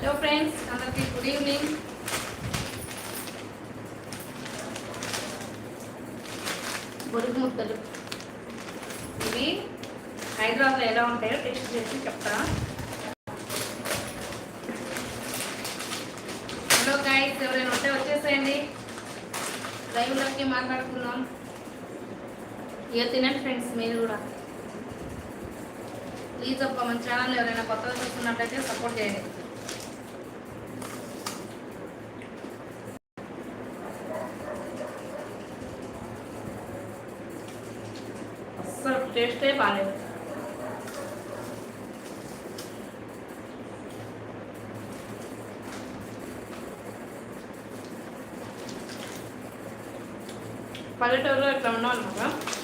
Hello friends అందరికీ good evening బొరుగు ముద్దలు ఇవి హైదరాబాద్లో ఎలా ఉంటాయో టేస్ట్ చేసి చెప్తా. హలో గాయస్ ఎవరైనా ఉంటే వచ్చేసేయండి. లైవ్లోకి మాట్లాడుకుందాం. ఇక తినండి ఫ్రెండ్స్ మీరు కూడా. ప్లీజ్ ఒక్క మన ఛానల్ ఎవరైనా కొత్తగా చూస్తున్నట్టయితే సపోర్ట్ చేయండి. பாருங்க பல்லட்டூரில் இருக்கிறோம்னா நமக்கு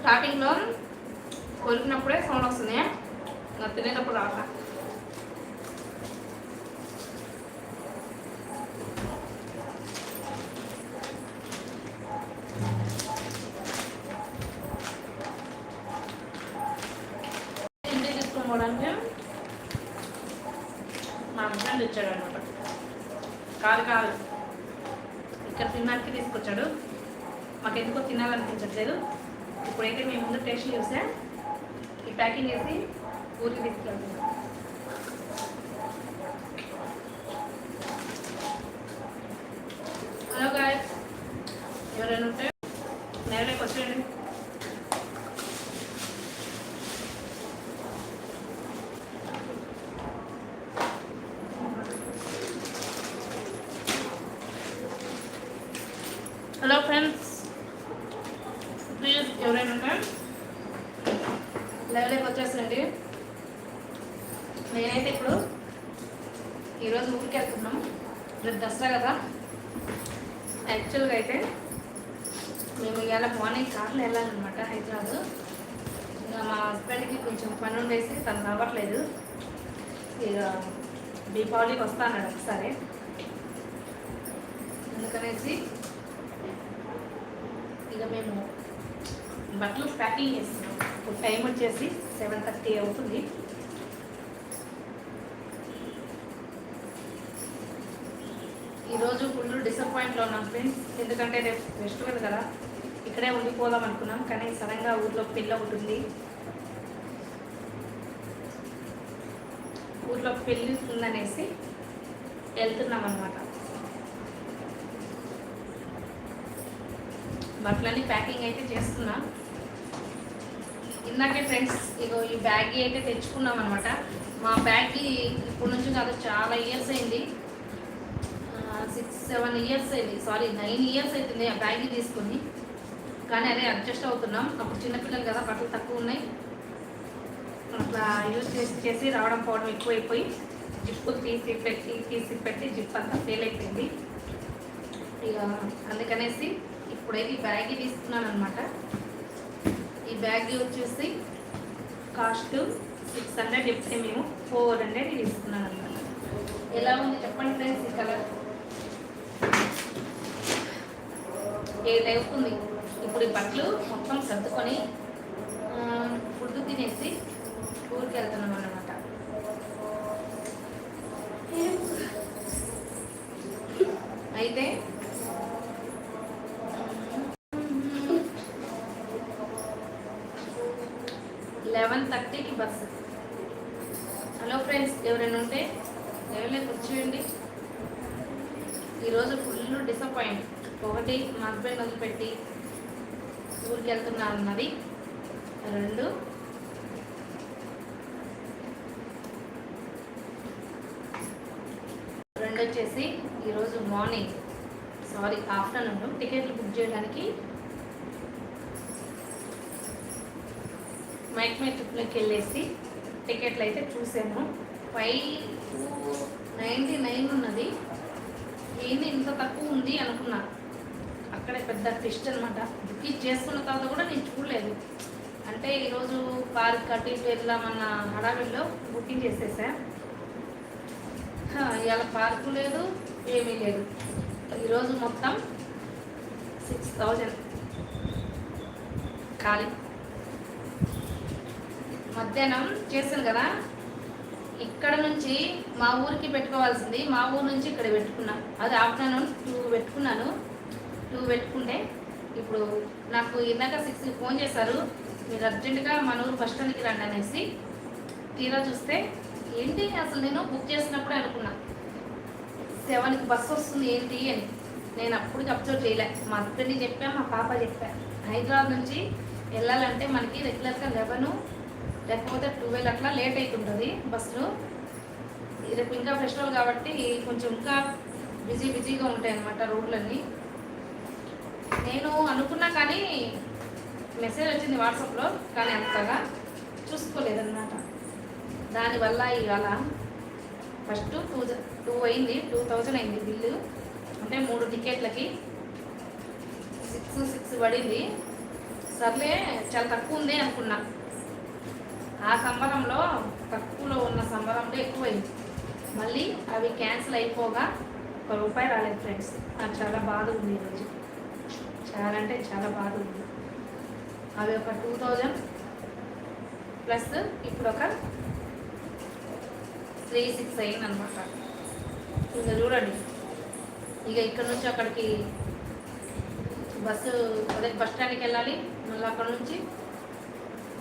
స్టార్టింగ్లో కొరికినప్పుడే సౌండ్ వస్తుంది. ఇంకా తినేటప్పుడు రావట్లా ఇంటికి తీసుకొని పోవడానికి మా హస్బెండ్ ఇచ్చాడు అనమాట కాదు కాదు ఇక్కడ తినడానికి తీసుకొచ్చాడు మాకు ఎందుకో తినాలనిపించట్లేదు ఇప్పుడైతే మేము ముందు టేస్ట్ చూసా ఈ ప్యాకింగ్ చేసి ఊరికి తీసుకెళ్తున్నాం హలో గాయ ఎవరైనా ఉంటే నేరులోకి వచ్చేయండి హలో ఫ్రెండ్స్ ప్లీజ్ ఎవరైనా ఉంటే లెవెల్కి వచ్చేసండి నేనైతే ఇప్పుడు ఈరోజు ఊరికి వెళ్తున్నాం రేపు దసరా కదా యాక్చువల్గా అయితే మేము ఇవాళ మార్నింగ్ కార్లో వెళ్ళాలన్నమాట హైదరాబాద్ ఇంకా మా హస్బెండ్కి కొంచెం పని ఉండేసి తను రావట్లేదు ఇక దీపావళికి వస్తా ఒకసారి. అందుకనేసి ఇక మేము బట్టలు ప్యాకింగ్ చేస్తున్నాం. ఇప్పుడు టైం వచ్చేసి సెవెన్ థర్టీ అవుతుంది. ఈరోజు ఫుల్ డిసప్పాయింట్లో ఉన్నాం ఫ్రెండ్స్. ఎందుకంటే రేపు ఫెస్టివల్ కదా. ఇక్కడే ఉండిపోదాం అనుకున్నాం కానీ సడన్గా ఊర్లో పెళ్ళి ఉంటుంది ఊర్లో పెళ్ళి ఉందనేసి వెళ్తున్నాం అనమాట బట్టలన్నీ ప్యాకింగ్ అయితే చేస్తున్నా. ఇందాకే ఫ్రెండ్స్ ఇగో ఈ బ్యాగ్ అయితే తెచ్చుకున్నాం అనమాట మా బ్యాగ్ ఇప్పటి నుంచి కాదు చాలా ఇయర్స్ అయింది. సిక్స్ సెవెన్ ఇయర్స్ అయింది. సారీ నైన్ ఇయర్స్ అవుతుంది ఆ బ్యాగ్ తీసుకుని. కానీ అదే అడ్జస్ట్ అవుతున్నాం. అప్పుడు చిన్నపిల్లలు కదా బట్టలు తక్కువ ఉన్నాయి. అట్లా యూజ్ చేసి చేసి రావడం పోవడం ఎక్కువైపోయి. జిప్పు తీసి పెట్టి తీసి పెట్టి జిప్ అంతా ఫెయిల్ అయిపోయింది. ఇక అందుకనేసి ఇప్పుడైతే ఈ బ్యాగ్ తీసుకున్నాను అనమాట ఈ బ్యాగ్ వచ్చేసి కాస్ట్ సిక్స్ హండ్రెడ్ చెప్తే మేము ఫోర్ హండ్రెడ్ తీసుకున్నాను అనమాట ఎలా ఉంది చెప్పండి ఫ్రెండ్స్ ఈ కలర్? ఏ టైప్ ఉంది? ఇప్పుడు ఈ బట్టలు మొత్తం సర్దుకొని ఫుడ్ తినేసి ఊరికి వెళ్తున్నాం హలో ఫ్రెండ్స్ ఎవరైనా ఉంటే లెవెన్లోకి వచ్చేయండి ఈరోజు ఫుల్ డిసప్పాయింట్ ఒకటి మా హస్బెండ్ వదిలిపెట్టి ఊరికి వెళ్తున్నా అన్నది రెండు రెండు వచ్చేసి ఈరోజు మార్నింగ్ సారీ ఆఫ్టర్నూన్ టికెట్లు బుక్ చేయడానికి మైక్ మై ట్రిప్లోకి వెళ్ళేసి టికెట్లు అయితే చూసాము. ఫైవ్ నైంటీ నైన్ ఉన్నది. ఏంది ఇంత తక్కువ ఉంది అనుకున్నా. అక్కడే పెద్ద ట్విస్ట్ అనమాట బుకింగ్ చేసుకున్న తర్వాత కూడా నేను చూడలేదు. అంటే ఈరోజు పార్క్ కట్టి వెళ్దామన్న హడావిడిలో బుకింగ్ చేసేసా. ఇవాళ పార్కు లేదు ఏమీ లేదు. ఈరోజు మొత్తం సిక్స్ థౌజండ్ ఖాళీ. మధ్యాహ్నం చేశాను కదా? ఇక్కడ నుంచి మా ఊరికి పెట్టుకోవాల్సింది మా ఊరు నుంచి ఇక్కడ పెట్టుకున్నా. అది ఆఫ్టర్నూన్ టూ పెట్టుకున్నాను. టూ పెట్టుకుంటే ఇప్పుడు నాకు ఇందాక సిక్స్కి ఫోన్ చేశారు. మీరు అర్జెంటుగా మన ఊరు బస్ స్టాండ్కి రండి అనేసి. తీరా చూస్తే ఏంటి అసలు నేను బుక్ చేసినప్పుడే అనుకున్నా. సెవెన్కి బస్సు వస్తుంది ఏంటి అని. నేను అప్పుడు అబ్జర్వ్ చేయలే. మా హస్బెండ్కి చెప్పా మా పాప చెప్పా. హైదరాబాద్ నుంచి వెళ్ళాలంటే మనకి రెగ్యులర్గా లెవెను లేకపోతే ట్వెల్వ్ అట్లా లేట్ అవుతుంటుంది బస్సులు. రేపు ఇంకా ఫెస్టివల్ కాబట్టి కొంచెం ఇంకా బిజీ బిజీగా ఉంటాయి అన్నమాట రోడ్లన్నీ. నేను అనుకున్నా కానీ మెసేజ్ వచ్చింది వాట్సాప్లో కానీ అంతగా చూసుకోలేదన్నమాట. దానివల్ల ఇవాళ ఫస్ట్ టూ టూ అయింది టూ థౌజండ్ అయింది బిల్లు. అంటే మూడు టికెట్లకి సిక్స్ సిక్స్ పడింది. సర్లే చాలా తక్కువ ఉంది అనుకున్నా. ఆ సంబరంలో తక్కువలో ఉన్న సంబరంలో ఎక్కువైంది. మళ్ళీ అవి క్యాన్సిల్ అయిపోగా ఒక రూపాయి రాలేదు ఫ్రెండ్స్. నాకు చాలా బాధ ఉంది ఈరోజు చాలా అంటే చాలా బాధ ఉంది. అవి ఒక టూ థౌజండ్ ప్లస్ ఇప్పుడు ఒక త్రీ సిక్స్ అయింది అనమాట ఇంకా చూడండి. ఇక ఇక్కడ నుంచి అక్కడికి బస్సు అదే బస్ స్టాండ్కి వెళ్ళాలి. మళ్ళీ అక్కడ నుంచి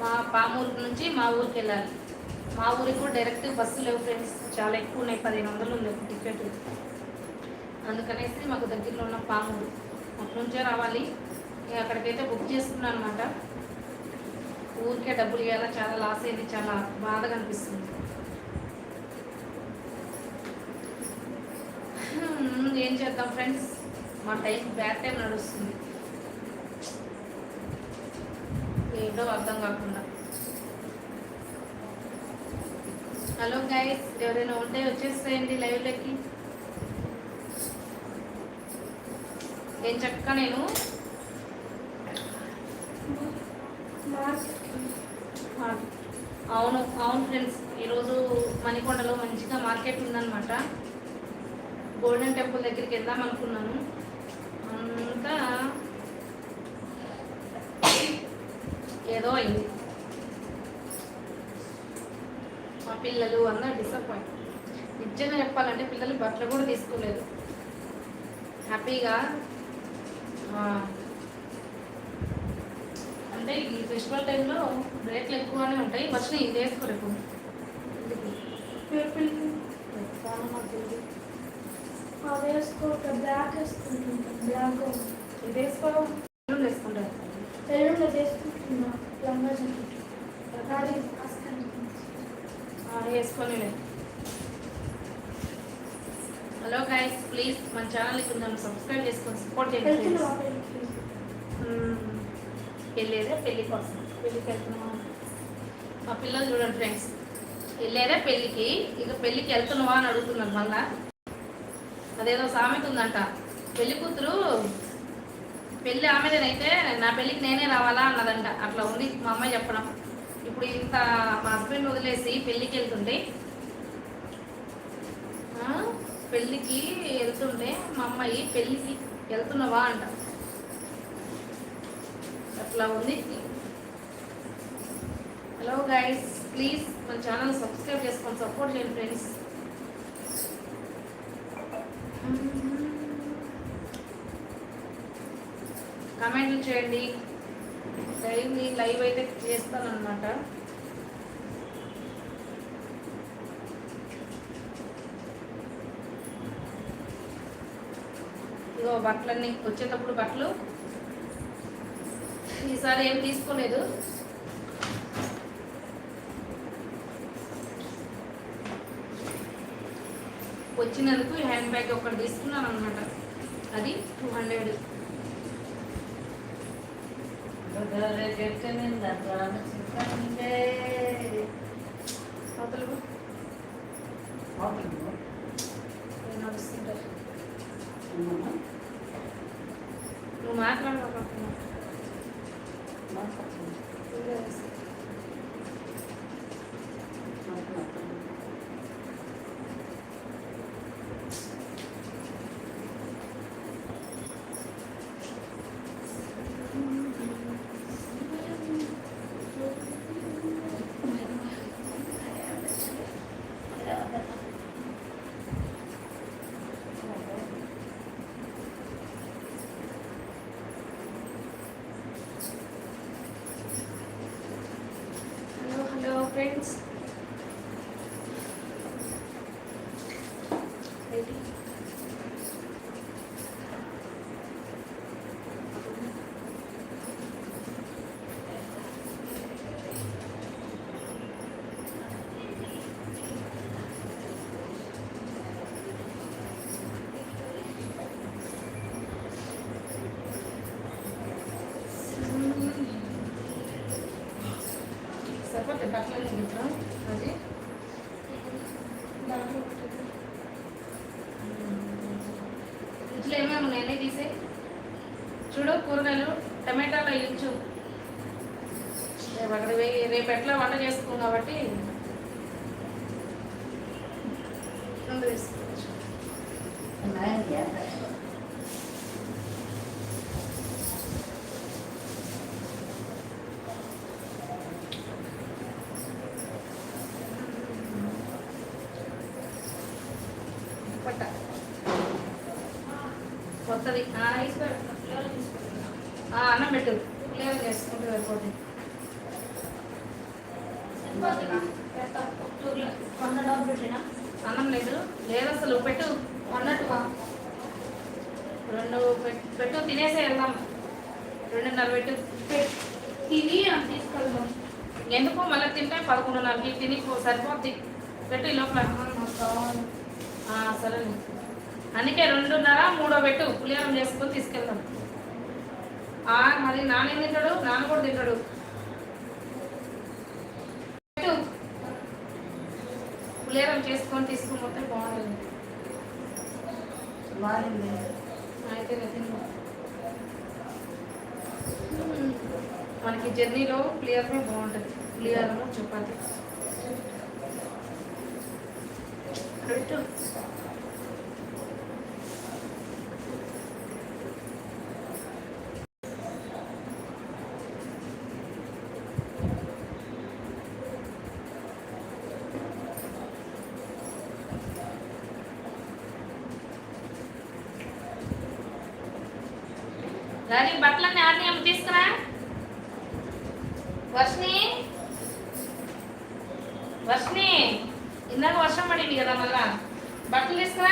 మా పామూరు నుంచి మా ఊరికి వెళ్ళాలి. మా ఊరికి కూడా డైరెక్ట్ బస్సు లేవు ఫ్రెండ్స్ చాలా ఎక్కువ ఉన్నాయి. పదిహేను వందలు ఉంది టికెట్ అందుకనేసి మాకు దగ్గరలో ఉన్న పామూరు. అటు నుంచే రావాలి. అక్కడికైతే బుక్ చేసుకున్నాను అనమాట ఊరికే డబ్బులు ఇవ్వాలా? చాలా లాస్ అయింది. చాలా బాధగా అనిపిస్తుంది. ఏం చేద్దాం ఫ్రెండ్స్ మా టైం బ్యాడ్ టైం నడుస్తుంది. ఏంటో అర్థం కాకుండా. హలో గైస్ ఎవరైనా ఉంటే వచ్చేసేయండి లైవ్లోకి. ఏం చక్క నేను? అవును అవును ఫ్రెండ్స్. ఈరోజు మణికొండలో మంచిగా మార్కెట్ ఉందన్నమాట. గోల్డెన్ టెంపుల్ దగ్గరికి వెళ్దాం అనుకున్నాను. అంతా ఏదో అయింది. మా పిల్లలు అందరూ డిసప్పాయింట్ నిజంగా చెప్పాలంటే పిల్లలు బట్టలు కూడా తీసుకోలేదు. హ్యాపీగా అంటే ఈ ఫెస్టివల్ టైంలో రేట్లు ఎక్కువగానే ఉంటాయి వచ్చినాయి ఇది వేసుకోరు ఎక్కువ వేసుకోక బ్లాక్ వేసుకుంటుంటా బ్లాక్ ఇది వేసుకో ఎల్లుండి వేసుకుంటారు. వేసుకొని హలో గైస్ ప్లీజ్ మన ఛానల్కి కొంచెం సబ్స్క్రైబ్ చేసుకొని సపోర్ట్ చేయండి. వెళ్ళేదే పెళ్ళి కోసం. పెళ్ళికి వెళ్తున్నావా? మా పిల్లలు చూడండి ఫ్రెండ్స్ వెళ్ళేదే పెళ్ళికి. ఇక పెళ్ళికి వెళ్తున్నావా అని అడుగుతున్నారు మళ్ళా. అదేదో సామెత ఉందంట. పెళ్ళి కూతురు పెళ్ళి ఆమెదేనైతే నా పెళ్ళికి నేనే రావాలా అన్నదంట. అట్లా ఉంది మా అమ్మాయి చెప్పడం. ఇప్పుడు ఇంత మా హస్బెండ్ వదిలేసి పెళ్ళికి వెళ్తుంటే పెళ్ళికి వెళ్తుంటే మా అమ్మాయి పెళ్ళికి వెళ్తున్నావా అంట. అట్లా ఉంది. హలో గైడ్స్ ప్లీజ్ మన ఛానల్ సబ్స్క్రైబ్ చేసుకొని సపోర్ట్ చేయండి ఫ్రెండ్స్. కమెంట్లు చేయండి. లైవ్ లైవ్ అయితే చేస్తాను అనమాట ఇగో బట్టలన్నీ వచ్చేటప్పుడు బట్టలు. ఈసారి ఏం తీసుకోలేదు. వచ్చినందుకు హ్యాండ్ బ్యాగ్ ఒకటి తీసుకున్నాను అనమాట అది టూ హండ్రెడ్ అవతలు నడుస్తుంటారు నువ్వు మాట్లాడకపోతున్నా హలో హలో ఫ్రెండ్స్ సపోర్ట్ బట్టలు తింటాం అది ఇట్లా ఏమేమి ఉన్నాయని తీసే చూడు కూరగాయలు టమాటాలు ఇచ్చు రేపు అక్కడ పోయి రేపు ఎట్లా వంట చేసుకున్నాం కాబట్టి రెండు తీసుకోవచ్చు కొత్తది. అన్నం పెట్టు క్లియర్ చేసుకుంటూ వెళ్ళిపోతుంది అన్నం లేదు లేదు అసలు పెట్టు అన్నట్టుగా రెండు పెట్- పెట్టు తినేసే వెళ్దాం రెండున్నర పెట్టు తిని అని తీసుకెళ్దాం ఎందుకు మళ్ళీ తింటే పదకొండున్నరకి తిని సరిపోద్ది పెట్టు లోపల సరే అందుకే రెండున్నర మూడో పెట్టు. పులిహారం చేసుకొని తీసుకెళ్దాం. మరి నాన్న ఏం తింటాడు? నాన్న కూడా తింటాడు. పెట్టు. పులిహారం చేసుకొని తీసుకుని పోతే బాగుంటుంది. అయితే తిన్ను. మ్మ్. మనకి జర్నీలో పులిహోరమే బాగుంటుంది. పులిహోరము చపాతి పెట్టు రాని బట్టలన్నీ ఆడిని అమ్మ తీసుకురా? వర్షిని వర్షిని ఇందాక వర్షం పడింది కదా మళ్ళా బట్టలు తీసుకురా.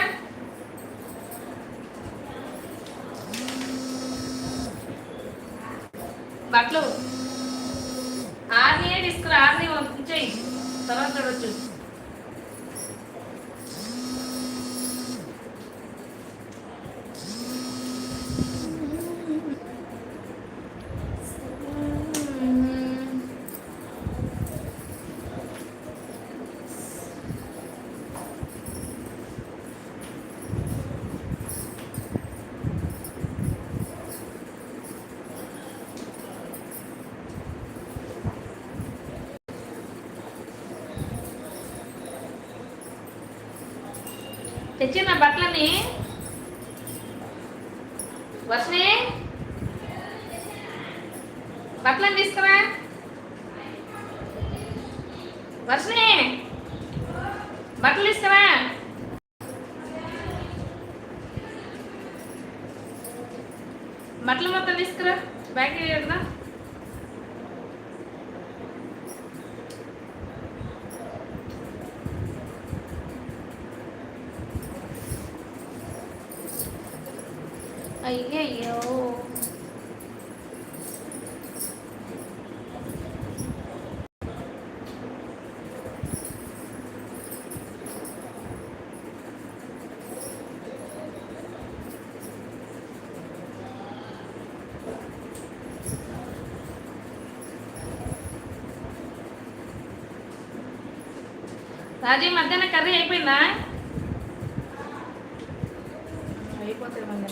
బట్టలు. ఆర్ని తీసుకురా ఆర్ని ఉంచేయి తర్వాత చూడొచ్చు. తెచ్చిన బట్టలని వర్షనే బట్టలని తీసుకురా వర్షని బట్టలు తీసుకురా బట్టలు మొత్తం తీసుకురా బ్యాగ్ కదా అయ్యయ్యో రాజీ మధ్యాహ్నం కర్రీ అయిపోయిందా? అయిపోతుంది మళ్ళీ.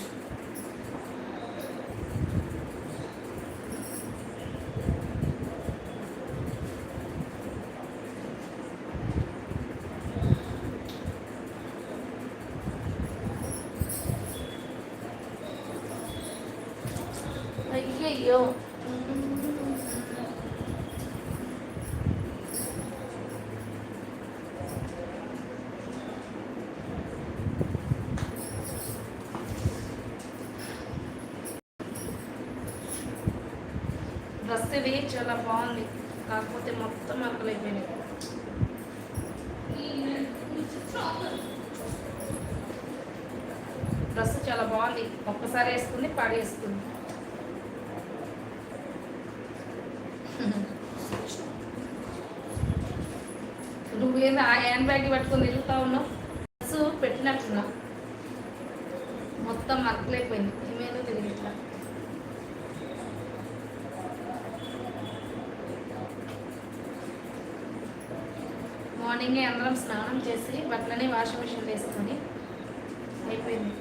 డ్రెస్ చాలా బాగుంది. కాకపోతే మొత్తం మరకలైపోయినాయి డ్రెస్ చాలా బాగుంది. ఒక్కసారి వేసుకుంది నువ్వు మీద ఆ హ్యాండ్ బ్యాగ్ పట్టుకొని తిరుగుతా ఉన్నావు? డ్రెస్ పెట్టినట్టున్నా. మొత్తం మరకలైపోయింది మార్నింగే అందరం స్నానం చేసి బట్టలని వాషింగ్ మిషన్ వేసుకొని అయిపోయింది.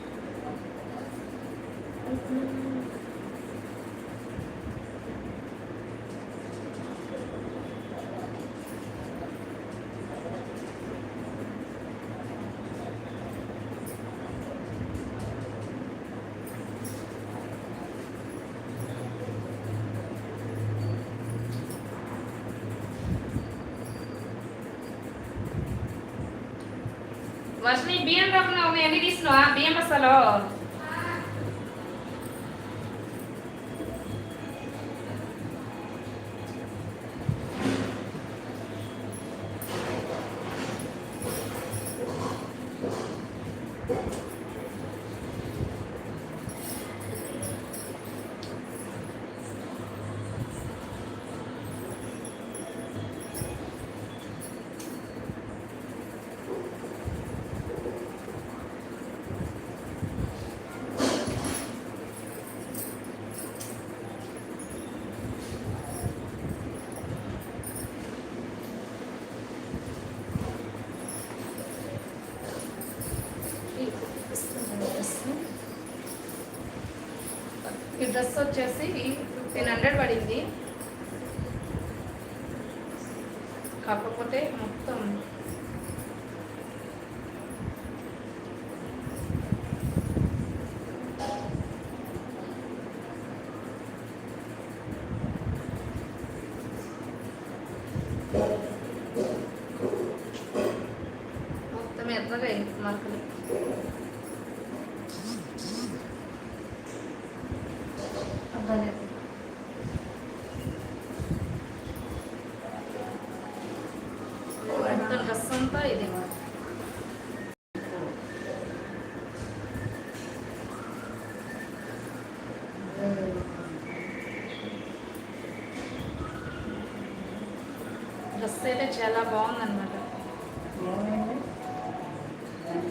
బియ్యం ఎన్ని తీసుకున్నావా? బియ్యం బస్తాలో ఈ డ్రెస్ వచ్చేసి ఫిఫ్టీన్ హండ్రెడ్ పడింది కాకపోతే మొత్తం మొత్తం ఎర్రగా అయింది మార్కులు అవ్వలేదు మొత్తం డ్రెస్ అంతా ఇది డ్రెస్ అయితే చాలా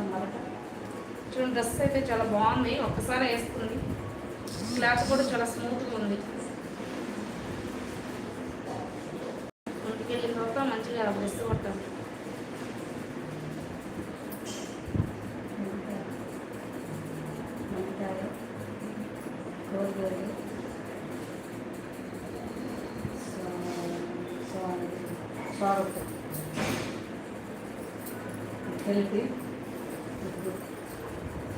మరక చూడండి డ్రెస్ అయితే చాలా బాగుంది. ఒక్కసారి వేసుకుంది. క్లాత్ కూడా చాలా స్మూత్గా ఉంది ఇంటికి వెళ్ళిన తర్వాత మంచిగా డ్రెస్ కొట్టాలి మిగతాయి కూరగాయలు సాల్ట్ కలిపి ఉప్పు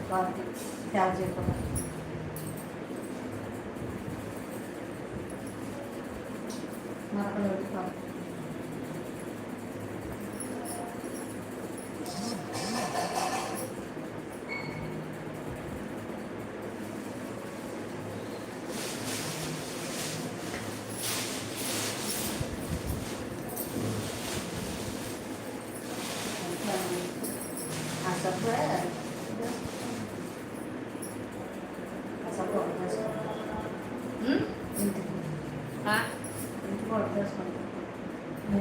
కాఫీ క్యాల్సియం కూడా మరకలు పెట్టుకోవాలి ఆ సబ్బు ఆ సబ్బు వేసుకోండి ఉమ్? ఇంటికి ఆ? ఇంటికి కూడా వేసుకోండి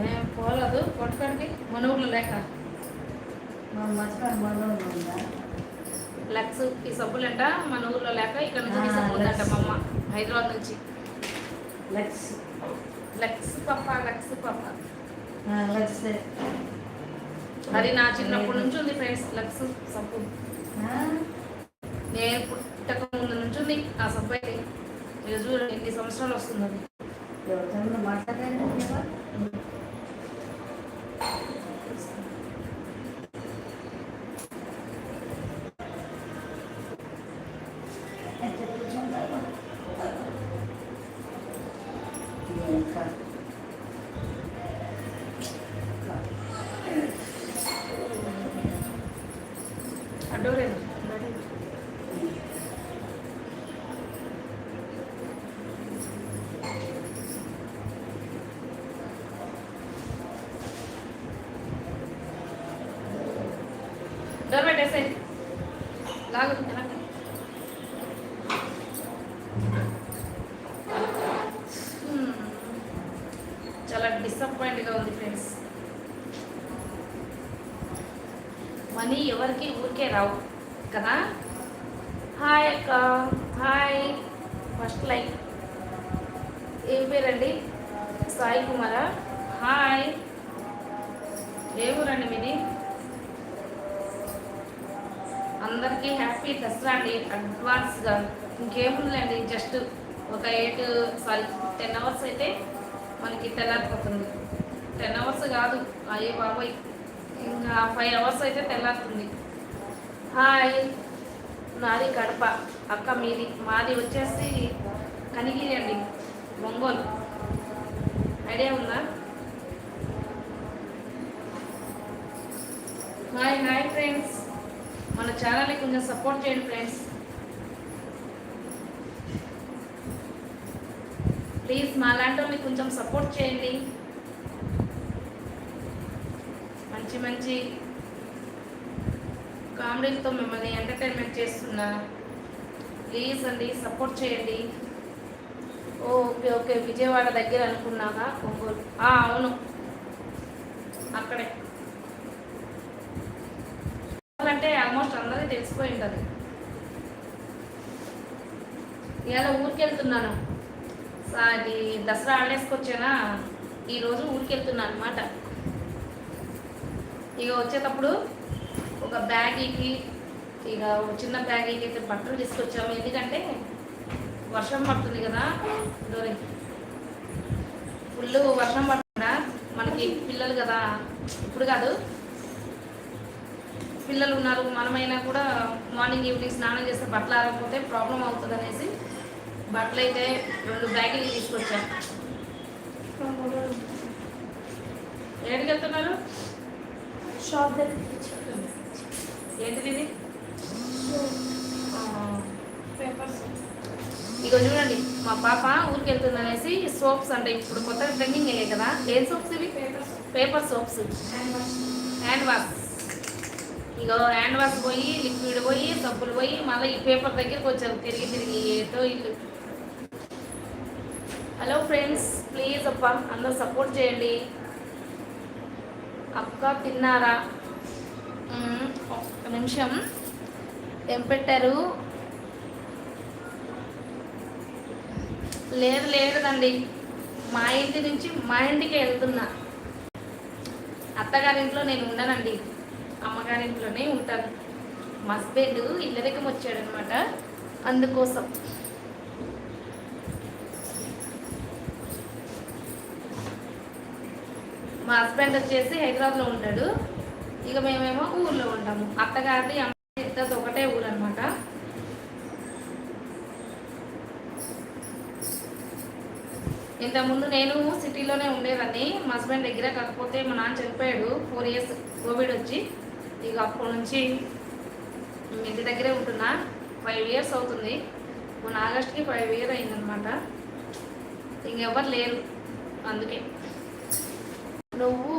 ఏం పోలేదు కొట్టుకోండి మన ఊర్లో లేక మనం మర్చిపోయిన మొదలు లక్స్ ఈ సబ్బులంట మన ఊర్లో లేక ఇక్కడ నుంచి ఆ, తీసుకుందంట మా అమ్మ హైదరాబాద్ నుంచి లెగ్స్ లక్స్ పప్ప లక్స్ పప్ప లెగ్స్. అది నా చిన్నప్పటి నుంచి ఉంది ఫ్రెండ్స్ లక్స్ సబ్బు? నేను పుట్టక ముందు నుంచి ఉంది ఆ సబ్బు అయితే. చూడండి ఎన్ని సంవత్సరాలు వస్తుంది అది. ఎవరితో లాగు చాలా డిసప్పాయింట్గా ఉంది ఫ్రెండ్స్ మనీ ఎవరికి ఊరికే రావు కదా? హాయ్ అక్క. హాయ్ ఫస్ట్ లైక్ ఏం పేరండి? సాయి కుమారా? హాయ్ ఏ ఊరండి మీది? అందరికీ హ్యాపీ దసరా అండి. అడ్వాన్స్గా ఇంకేముందండి జస్ట్ ఒక ఎయిట్ సారీ టెన్ అవర్స్ అయితే మనకి తెల్లారిపోతుంది. టెన్ అవర్స్ కాదు అయ్యే బాబాయ్ ఇంకా ఫైవ్ అవర్స్ అయితే తెల్లారుతుంది. హాయ్ నాది కడప అక్క మీది మాది వచ్చేసి కనిగిరి అండి ఒంగోలు. ఐడియా ఉందా? Hi hi friends. మన ఛానల్ని కొంచెం సపోర్ట్ చేయండి ఫ్రెండ్స్ ప్లీజ్ మా లాంటి వాళ్ళని కొంచెం సపోర్ట్ చేయండి. మంచి మంచి కామెడీలతో మిమ్మల్ని ఎంటర్టైన్మెంట్ చేస్తున్నా ప్లీజ్ అండి సపోర్ట్ చేయండి. ఓ, ఓకే ఓకే విజయవాడ దగ్గర అనుకున్నాగా ఒంగోలు అవును. అక్కడే అంటే ఆల్మోస్ట్ అందరికీ తెలిసిపోయి ఉంటుంది ఇవాళ ఊరికెళ్తున్నాను. అది దసరా ఆడేసుకొచ్చానా ఈరోజు ఊరికెళ్తున్నాను అనమాట ఇక వచ్చేటప్పుడు ఒక బ్యాగీకి ఇక చిన్న బ్యాగీకి అయితే బట్టలు తీసుకొచ్చాము. ఎందుకంటే వర్షం పడుతుంది కదా డోరే. ఫుల్ వర్షం పడుతుందా? మనకి పిల్లలు కదా. ఇప్పుడు కాదు పిల్లలు ఉన్నారు మనమైనా కూడా మార్నింగ్ ఈవినింగ్ స్నానం చేస్తే బట్టలు ఆరకపోతే ప్రాబ్లం అవుతుంది అనేసి బట్టలు అయితే రెండు బ్యాగులు తీసుకొచ్చాను ఏడికి వెళ్తున్నారు? షాప్ దగ్గర ఏంటిది పేపర్స్. ఇగో చూడండి మా పాప ఊరికి వెళ్తుంది అనేసి సోప్స్ అంటే ఇప్పుడు కొత్తగా ట్రెండింగ్ అయ్యాయి కదా. ఏం సోప్స్ ఇవి? Paper soaps. Hand wash. Hand wash. ఇగో హ్యాండ్ వాష్ పోయి లిక్విడ్ పోయి సబ్బులు పోయి మళ్ళీ ఈ పేపర్ దగ్గరికి వచ్చారు తిరిగి తిరిగి ఏదో ఇల్లు. హలో ఫ్రెండ్స్ ప్లీజ్ అప్ప అందరూ సపోర్ట్ చేయండి. అక్క తిన్నారా? ఒక్క నిమిషం. ఏం పెట్టారు? లేదు లేదండి మా ఇంటి నుంచి మా ఇంటికి వెళ్తున్నా. అత్తగారింట్లో నేను ఉండనండి. అమ్మగారింట్లోనే ఉంటాను మా హస్బెండ్ ఇళ్ళ దగ్గర వచ్చాడనమాట అందుకోసం. మా హస్బెండ్ వచ్చేసి హైదరాబాద్లో ఉంటాడు. ఇక మేమేమో ఊర్లో ఉంటాము. అత్తగారిది అమ్మ ఇద్దరు ఒకటే ఊరు అనమాట ఇంతకుముందు నేను సిటీలోనే ఉండేదాన్ని. మా హస్బెండ్ దగ్గర కాకపోతే మా నాన్న చనిపోయాడు. ఫోర్ ఇయర్స్ కోవిడ్ వచ్చి. ఇక అప్పటి నుంచి ఇంటి దగ్గరే ఉంటున్నా. ఫైవ్ ఇయర్స్ అవుతుంది. మొన్న ఆగస్ట్కి ఫైవ్ ఇయర్ అయిందనమాట ఇంకెవ్వరు లేరు. అందుకే. నువ్వు